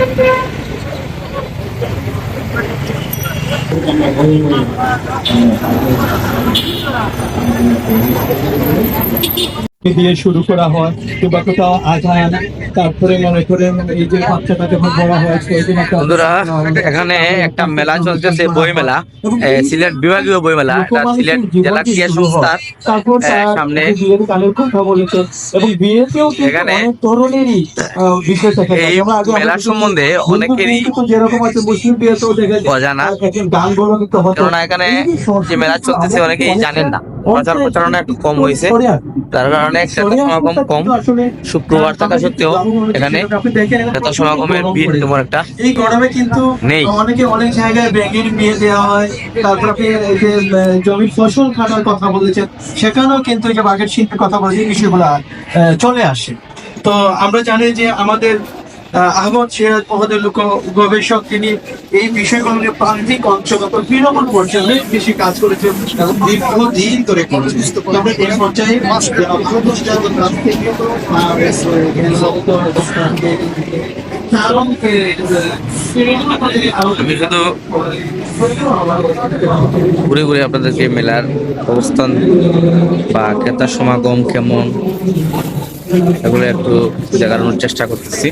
Thank you. দিয়ে শুরু করা হয়। কিংবা কোথাও আজান তারপরে মনে করেন এই যে বাচ্চাটা যখন বড় একটা বন্ধুরা এখানে একটা মেলা চলতেছে বই মেলা সিলেট বিভাগীয় বই মেলা এটা সিলেট জেলা ক্রীড়া সংস্থার সামনে কথা বলেছেন এবং বিয়েতেও এখানে তরুণেরই থাকে এই মেলা সম্বন্ধে অনেকেরই যেরকম আছে মুসলিম বিয়েতেও দেখা যায়। অজানা। গান বলো কিন্তু হতো কেননা এখানে যে মেলা চলতেছে অনেকেই জানেন না। প্রচার প্রচারণা একটু কম হয়েছে। তার কারণে ক্রেতা সমাগম কম। শুক্রবার থাকা সত্ত্বেও এখানে ক্রেতা সমাগমের ভিড় তেমন একটা এই গরমে কিন্তু নেই। অনেকে অনেক জায়গায় ব্যাঙের বিয়ে দেওয়া হয়। তারপর আপনি এই যে জমির ফসল কাটার কথা বলেছেন সেখানেও কিন্তু এই যে বাঘের শিল্পের কথা বলেছেন বিষয়গুলো চলে আসে। তো আমরা জানি যে আমাদের আহমদ সিরাজ মহোদয় লোক গবেষক তিনি এই বিষয়গুলো নিয়ে প্রান্তিক অঞ্চল অর্থাৎ তৃণমূল পর্যায়ে অনেক বেশি কাজ করেছেন। এবং দীর্ঘদিন ধরে করেছেন। এই পর্যায়ে আমি শুধু ঘুরে ঘুরে আপনাদেরকে মেলার অবস্থান বা ক্রেতা সমাগম কেমন? এগুলো একটু দেখানোর চেষ্টা করতেছি।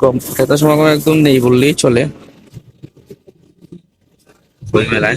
কম ক্রেতা সমাগম একদম নেই বললেই চলে। বই মেলায়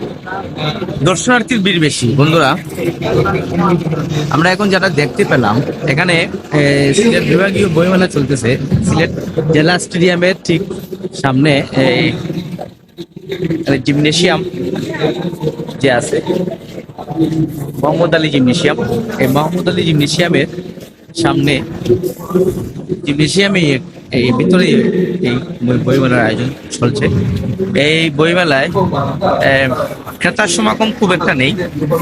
দর্শনার্থীর ভিড় বেশি। বন্ধুরা, আমরা এখন যারা দেখতে পেলাম, এখানে সিলেট বিভাগীয় বইমেলা চলতেছে। সিলেট জেলা স্টেডিয়ামের ঠিক সামনে এই জিমনেশিয়াম যে আছে, মোহাম্মদ আলী জিমনেশিয়াম। এই মোহাম্মদ আলী জিমনেশিয়ামের সামনে, জিমনেশিয়ামে এই ভিতরে এই বই- বইমেলার আয়োজন চলছে। এই বইমেলায় মেলায় ক্রেতার সমাগম খুব একটা নেই,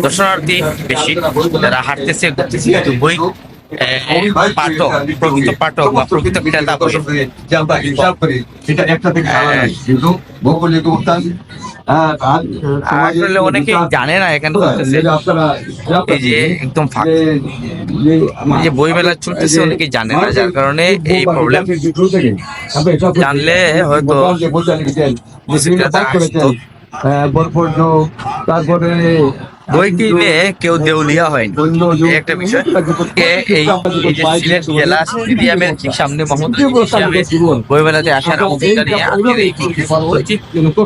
দর্শনার্থী বেশি, যারা হাঁটতেছে, ঘুরতেছে, কিন্তু বই পাঠক প্রকৃত পাঠক বা প্রকৃত ক্রেতা বই আমরা হিসাব করি এটা একটা থেকে আলাদা কিন্তু ভৌগোলিক অবস্থান আহ, আর সমাজের আসলে অনেকেই জানে না এখানে চলতেছে এই যে একদম ফাঁক। যে যে অনেকেই জানে না যার কারণে এই প্রবলেম জানলে হয়তো তারপরে বই কিনে কেউ দেউলিয়া হয়নি। একটা বিষয়। এই সিলেট জেলা স্টেডিয়ামের ঠিক সামনে মোহাম্মদ বইমেলাতে আসার অভিজ্ঞতা নিয়ে আজকের এই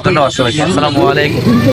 ধন্যবাদ সবাইকে। আসসালামু আলাইকুম।